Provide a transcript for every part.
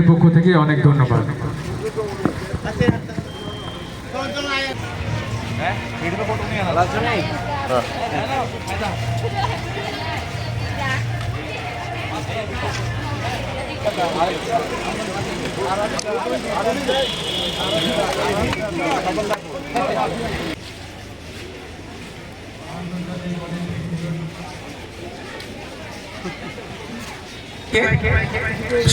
ফেডারেশনের পক্ষ থেকে অনেক ধন্যবাদ।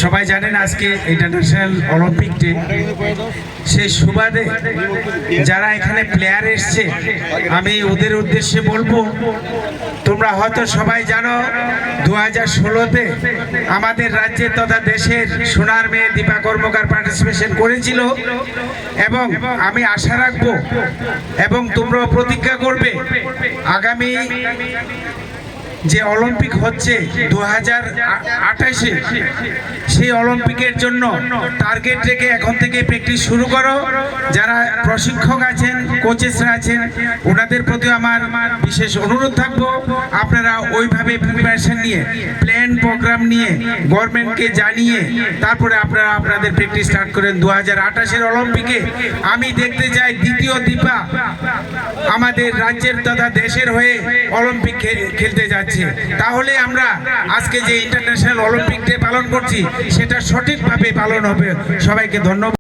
সবাই জানেন আজকে ইন্টারন্যাশনাল অলিম্পিক ডে সেই সুবাদে যারা এখানে প্লেয়ার এসছে, আমি ওদের উদ্দেশ্যে বলব, তোমরা হয়তো সবাই জানো দু হাজার ষোলোতে আমাদের রাজ্যের তথা দেশের সোনার মেয়ে দীপা কর্মকার পার্টিসিপেশন করেছিল এবং আমি আশা রাখব এবং তোমরাও প্রতিজ্ঞা করবে, আগামী যে অলিম্পিক হচ্ছে দু হাজার আঠাশে সেই অলিম্পিকের জন্য টার্গেট রেখে এখন থেকে প্র্যাকটিস শুরু করো। যারা প্রশিক্ষক আছেন কোচেসরা আছেন, ওনাদের প্রতি আমার বিশেষ অনুরোধ থাকব। আপনারা ওইভাবে প্রিপারেশন নিয়ে প্ল্যান প্রোগ্রাম নিয়ে গভর্নমেন্টকে জানিয়ে, তারপরে আপনারা আপনাদের প্র্যাকটিস স্টার্ট করেন। দু হাজার আঠাশের অলিম্পিকে আমি দেখতে চাই দ্বিতীয় দীপা। আমাদের রাজ্যের তথা দেশের হয়ে অলিম্পিক খেলতে যাচ্ছে। তাহলে আমরা আজকে যে ইন্টারন্যাশনাল অলিম্পিক ডে পালন করছি, সেটা সঠিকভাবে পালন হবে। সবাইকে ধন্যবাদ।